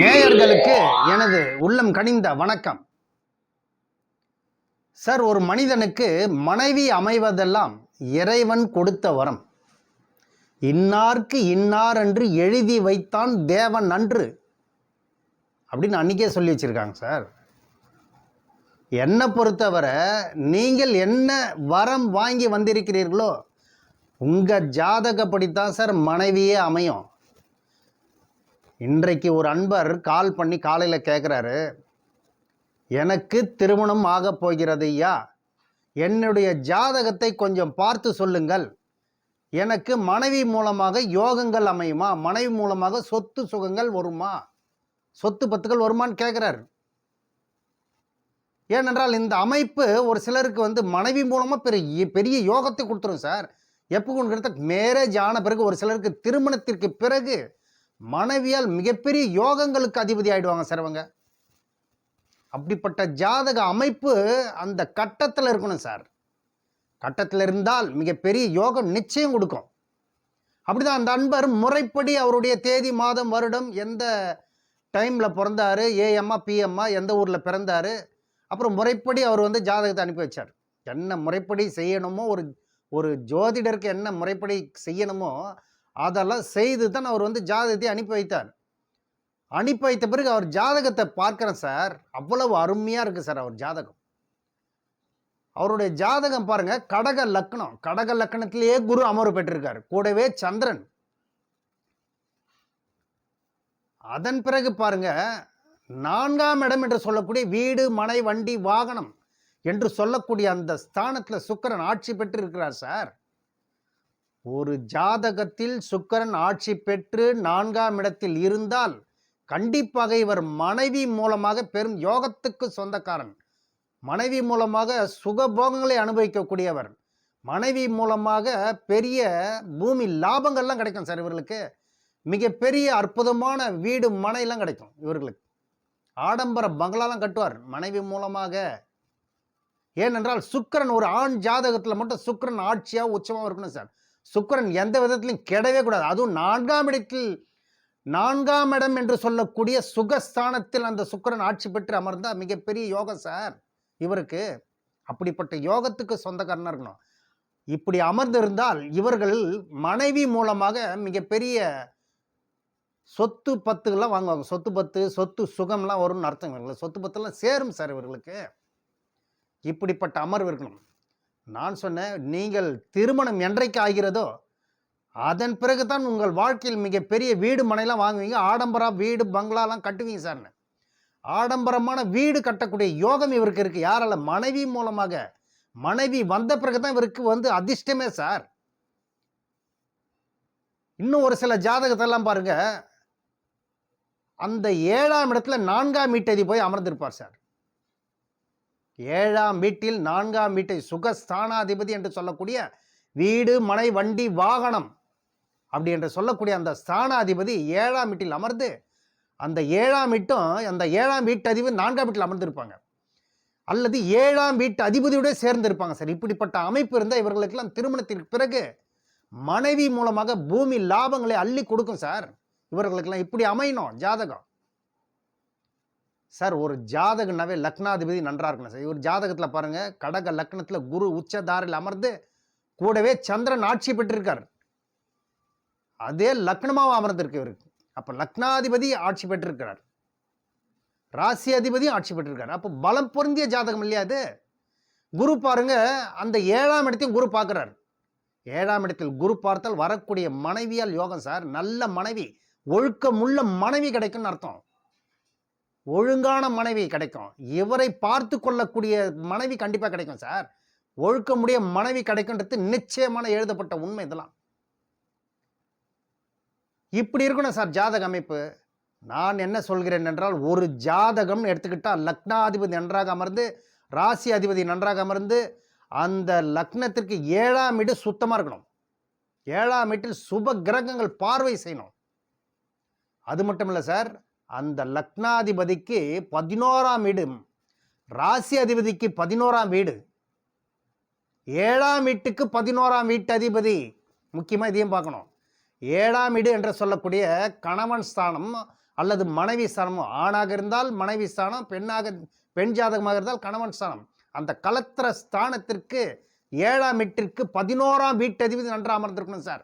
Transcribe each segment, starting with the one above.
நேயர்களுக்கு எனது உள்ளம் கனிந்த வணக்கம். சார் ஒரு மனிதனுக்கு மனைவி அமைவதெல்லாம் இறைவன் கொடுத்த வரம். இன்னார்க்கு இன்னார் என்று எழுதி வைத்தான் தேவன் அன்று அப்படின்னு அன்னைக்கே சொல்லி வச்சிருக்காங்க சார். என்னை பொறுத்தவரை நீங்கள் என்ன வரம் வாங்கி வந்திருக்கிறீர்களோ உங்கள் ஜாதகப்படித்தான் சார் மனைவியே அமையும். இன்றைக்கு ஒரு அன்பர் கால் பண்ணி காலையில் கேட்குறாரு எனக்கு திருமணம் ஆகப் போகிறது ஐயா. என்னுடைய ஜாதகத்தை கொஞ்சம் பார்த்து சொல்லுங்கள். எனக்கு மனைவி மூலமாக யோகங்கள் அமையுமா? மனைவி மூலமாக சொத்து சுகங்கள் வருமா? சொத்து பத்துக்கள் வருமான்னு கேட்குறாரு ஏனென்றால் இந்த அமைப்பு ஒரு சிலருக்கு வந்து மனைவி மூலமாக பெரிய பெரிய யோகத்தை கொடுத்துரும் சார். எப்போ கொடுக்குறத மேரேஜ் ஆன பிறகு ஒரு சிலருக்கு திருமணத்திற்கு பிறகு மனைவியால் மிகப்பெரிய யோகங்களுக்கு அதிபதி ஆயிடுவாங்க சார் அவங்க அப்படிப்பட்ட ஜாதக அமைப்பு அந்த கட்டத்தில் இருக்கணும் சார். கட்டத்தில் இருந்தால் மிகப்பெரிய யோகம் நிச்சயம் கொடுக்கும். அப்படிதான் அந்த அன்பர் முறைப்படி அவருடைய தேதி மாதம் வருடம் எந்த டைமில் பிறந்தாரு ஏஎம்மா பிஎம்மா எந்த ஊரில் பிறந்தார் அப்புறம் முறைப்படி அவர் வந்து ஜாதகத்தை அனுப்பி வச்சார். என்ன முறைப்படி செய்யணுமோ ஒரு ஒரு ஜோதிடருக்கு என்ன முறைப்படி செய்யணுமோ அதெல்லாம் செய்து தான் அவர் வந்து ஜாதகத்தை அனுப்பி வைத்தார். அனுப்பி வைத்த பிறகு அவர் ஜாதகத்தை பார்க்குறேன் சார் அவ்வளவு அருமையாக இருக்குது சார் அவர் ஜாதகம். அவருடைய ஜாதகம் பாருங்க கடக லக்னம் கடக லக்னத்திலேயே குரு அமர்வு பெற்றிருக்கார். கூடவே சந்திரன். அதன் பிறகு பாருங்க நான்காம் இடம் என்று சொல்லக்கூடிய வீடு மனை வண்டி வாகனம் என்று சொல்லக்கூடிய அந்த ஸ்தானத்தில் சுக்கரன் ஆட்சி பெற்று இருக்கிறார் சார். ஒரு ஜாதகத்தில் சுக்கிரன் ஆட்சி பெற்று நான்காம் இடத்தில் இருந்தால் கண்டிப்பாக இவர் மனைவி மூலமாக பெரும் யோகத்துக்கு சொந்தக்காரன். மனைவி மூலமாக சுகபோகங்களை அனுபவிக்கக்கூடியவர். மனைவி மூலமாக பெரிய பூமி லாபங்கள்லாம் கிடைக்கும் சார் இவர்களுக்கு. மிகப்பெரிய அற்புதமான வீடு மனையெல்லாம் கிடைக்கும் இவர்களுக்கு. ஆடம்பர பங்களாலாம் கட்டுவார் மனைவி மூலமாக. ஏனென்றால் சுக்கிரன் ஒரு ஆண் ஜாதகத்தில் மட்டும் சுக்கிரன் ஆட்சியாக உச்சமாக இருக்கணும் சார். சுக்கிரன் எந்த விதத்திலையும் கெடவே கூடாது. அதுவும் நான்காம் இடத்தில் நான்காம் இடம் என்று சொல்லக்கூடிய சுகஸ்தானத்தில் அந்த சுக்கிரன் ஆட்சி பெற்று அமர்ந்தால் மிகப்பெரிய யோகம் சார் இவருக்கு. அப்படிப்பட்ட யோகத்துக்கு சொந்தக்காரனாக இருக்கணும். இப்படி அமர்ந்திருந்தால் இவர்கள் மனைவி மூலமாக மிகப்பெரிய சொத்து பத்துகள்லாம் வாங்குவாங்க. சொத்து பத்து சொத்து சுகம்லாம் வரும்னு அர்த்தம் இல்லை சொத்து பத்துலாம் சேரும் சார் இவர்களுக்கு. இப்படிப்பட்ட அமர்வு இருக்கணும். நான் சொன்னேன் நீங்கள் திருமணம் என்றைக்கு ஆகிறதோ அதன் பிறகு தான் உங்கள் வாழ்க்கையில் மிகப்பெரிய வீடு மனைலாம் வாங்குவீங்க. ஆடம்பரம் வீடு பங்களாலாம் கட்டுவீங்க சார்னு ஆடம்பரமான வீடு கட்டக்கூடிய யோகம் இவருக்கு இருக்கு. யாரால மனைவி மூலமாக மனைவி வந்த பிறகு தான் இவருக்கு வந்து அதிர்ஷ்டமே சார். இன்னும் ஒரு சில ஜாதகத்தெல்லாம் பாருங்க. அந்த ஏழாம் இடத்துல நான்காம் வீட்டதி போய் அமர்ந்திருப்பார் சார். ஏழாம் வீட்டில் நான்காம் வீட்டை சுகஸ்தானாதிபதி என்று சொல்லக்கூடிய வீடு மனை வண்டி வாகனம் அப்படி என்று சொல்லக்கூடிய அந்த ஸ்தானாதிபதி ஏழாம் வீட்டில் அமர்ந்து அந்த ஏழாம் வீட்டும் அந்த ஏழாம் வீட்டு அதிபதி நான்காம் வீட்டில் அமர்ந்திருப்பாங்க. அல்லது ஏழாம் வீட்டு அதிபதியோட சேர்ந்து இருப்பாங்க சார் இப்படிப்பட்ட அமைப்பு இருந்தால் இவர்களுக்கெல்லாம் திருமணத்திற்கு பிறகு மனைவி மூலமாக பூமி லாபங்களை அள்ளி கொடுக்கும் சார். இவர்களுக்கெல்லாம் இப்படி அமையணும் ஜாதகம். சார் ஒரு ஜாதகனாவே லக்னாதிபதி நன்றாக இருக்கணும் சார். ஒரு ஜாதகத்தில் பாருங்கள் கடக லக்னத்தில் குரு உச்சதாரில் அமர்ந்து கூடவே சந்திரன் ஆட்சி பெற்றிருக்கார். அதே லக்னமாக அமர்ந்திருக்கு இவருக்கு. அப்போ லக்னாதிபதி ஆட்சி பெற்றிருக்கிறார். ராசி அதிபதியும் ஆட்சி பெற்றிருக்கார். அப்போ பலம் பொருந்திய ஜாதகம் இல்லையா அது குரு பாருங்க அந்த ஏழாம் இடத்தையும் குரு பார்க்குறாரு. ஏழாம் இடத்தில் குரு பார்த்தால் வரக்கூடிய மனைவியால் யோகம் சார். நல்ல மனைவி ஒழுக்கமுள்ள மனைவி கிடைக்கும்னு அர்த்தம். ஒழுங்கான மனைவி கிடைக்கும். இவரை பார்த்து கொள்ளக்கூடிய மனைவி கண்டிப்பாக கிடைக்கும் சார். ஒழுக்கமுடைய மனைவி கிடைக்குன்றது நிச்சயமான எழுதப்பட்ட உண்மை இதெல்லாம். இப்படி இருக்கணும் சார் ஜாதக அமைப்பு. நான் என்ன சொல்கிறேன் என்றால் ஒரு ஜாதகம் எடுத்துக்கிட்டால் லக்னாதிபதி நன்றாக அமர்ந்து ராசி அதிபதி நன்றாக அமர்ந்து அந்த லக்னத்திற்கு ஏழாம் இடு சுத்தமாக இருக்கணும். ஏழாம் வீட்டில் சுப கிரகங்கள் பார்வை செய்யணும். அது மட்டும் இல்லை சார். அந்த லக்னாதிபதிக்கு பதினோராம் வீடு ராசி அதிபதிக்கு பதினோராம் வீடு. ஏழாம் வீட்டுக்கு பதினோராம் வீட்டு அதிபதி. முக்கியமாக இதையும் பார்க்கணும். ஏழாம் வீடு என்று சொல்லக்கூடிய கணவன் ஸ்தானம் அல்லது மனைவி ஸ்தானமோ ஆணாக இருந்தால் மனைவி ஸ்தானம் பெண்ணாக பெண் ஜாதகமாக இருந்தால் கணவன் ஸ்தானம். அந்த கலத்திர ஸ்தானத்திற்கு ஏழாம் வீட்டிற்கு பதினோராம் வீட்டு அதிபதி நன்றாக அமர்ந்திருக்கணும் சார்.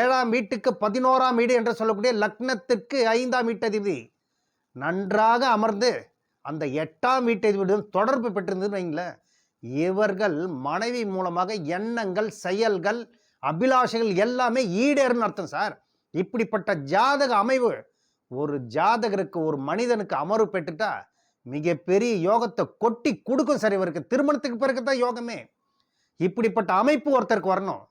ஏழாம் வீட்டுக்கு பதினோராம் வீடு என்று சொல்லக்கூடிய லக்னத்திற்கு ஐந்தாம் வீட்டதிபதி. நன்றாக அமர்ந்து அந்த எட்டாம் வீட்டதிபதியுடன் தொடர்பு பெற்றிருந்ததுன்னு வைங்களேன். இவர்கள் மனைவி மூலமாக எண்ணங்கள் செயல்கள் அபிலாஷைகள் எல்லாமே ஈடேறுன்னு அர்த்தம் சார். இப்படிப்பட்ட ஜாதக அமைவு ஒரு ஜாதகருக்கு ஒரு மனிதனுக்கு அமர்வு பெற்றுட்டா மிகப்பெரிய யோகத்தை கொட்டி கொடுக்கும் சார் இவருக்கு. திருமணத்துக்கு பிறகு தான் யோகமே. இப்படிப்பட்ட அமைப்பு ஒருத்தருக்கு வரணும்.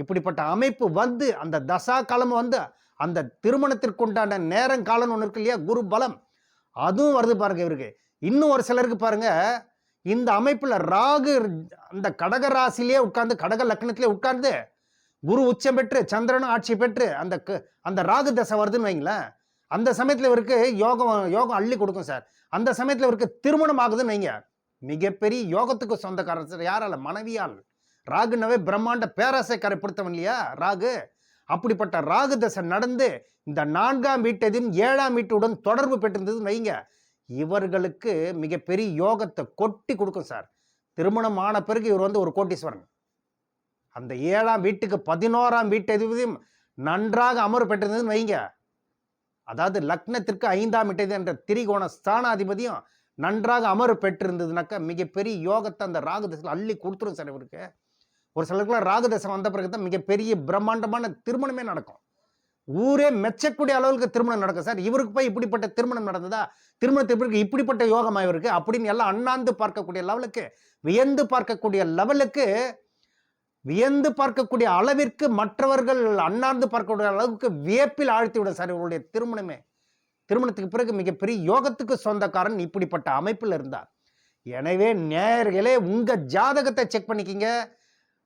இப்படிப்பட்ட அமைப்பு வந்து அந்த தசா காலம் வந்து அந்த திருமணத்திற்குண்டான நேரம் காலம் ஒன்று இருக்கு இல்லையா? குரு பலம். அதுவும் வருது பாருங்க இவருக்கு. இன்னும் ஒரு சிலருக்கு பாருங்க இந்த அமைப்பில் ராகு அந்த கடக ராசிலேயே உட்கார்ந்து கடக லக்னத்திலே உட்கார்ந்து குரு உச்சம் பெற்று சந்திரனும் ஆட்சி பெற்று அந்த க- அந்த ராகு தசை வருதுன்னு வைங்களேன். அந்த சமயத்தில் இவருக்கு யோகம் யோகம் அள்ளி கொடுக்கும் சார். அந்த சமயத்தில் இவருக்கு திருமணம் ஆகுதுன்னு வைங்க. மிகப்பெரிய யோகத்துக்கு சொந்தக்காரர் சார். யாரால? மனைவியால். ராகுனவே பிரம்மாண்ட பேராசை கரைப்படுத்தவன் இல்லையா? ராகு. அப்படிப்பட்ட ராகு தசை நடந்து இந்த நான்காம் வீட்டதையும் ஏழாம் வீட்டுடன் தொடர்பு பெற்றிருந்ததுன்னு வைங்க. இவர்களுக்கு மிகப்பெரிய யோகத்தை கொட்டி கொடுக்கும் சார். திருமணம் ஆன பிறகு இவர் வந்து ஒரு கோட்டீஸ்வரன். அந்த ஏழாம் வீட்டுக்கு பதினோராம் வீட்டதிபதியும் நன்றாக அமர்வு பெற்றிருந்ததுன்னு வைங்க. அதாவது லக்னத்திற்கு ஐந்தாம் வீட்டது என்ற திரிகோண ஸ்தானாதிபதியும் நன்றாக அமர்வு பெற்றிருந்ததுனாக்கா மிகப்பெரிய யோகத்தை அந்த ராகு தசையில் அள்ளி கொடுத்துரும் சார் இவருக்கு. ஒரு சிலருக்குலாம் ராகு வந்த பிறகு தான் மிகப்பெரிய பிரம்மாண்டமான திருமணமே நடக்கும். ஊரே மெச்சக்கூடிய அளவுக்கு திருமணம் நடக்கும் சார். இவருக்கு போய் இப்படிப்பட்ட திருமணம் நடந்ததா? திருமணத்திற்கு பிறகு இப்படிப்பட்ட யோகமாக இவருக்கு அப்படின்னு எல்லாம் அண்ணாந்து பார்க்கக்கூடிய லெவலுக்கு வியந்து பார்க்கக்கூடிய லெவலுக்கு வியந்து பார்க்கக்கூடிய அளவிற்கு மற்றவர்கள் அண்ணாந்து பார்க்கக்கூடிய அளவுக்கு வியப்பில் ஆழ்த்தி விடும் சார் இவருடைய திருமணமே. திருமணத்துக்கு பிறகு மிகப்பெரிய யோகத்துக்கு சொந்தக்காரன் இப்படிப்பட்ட அமைப்பில் இருந்தார். எனவே நேர்களே உங்கள் ஜாதகத்தை செக் பண்ணிக்கிங்க.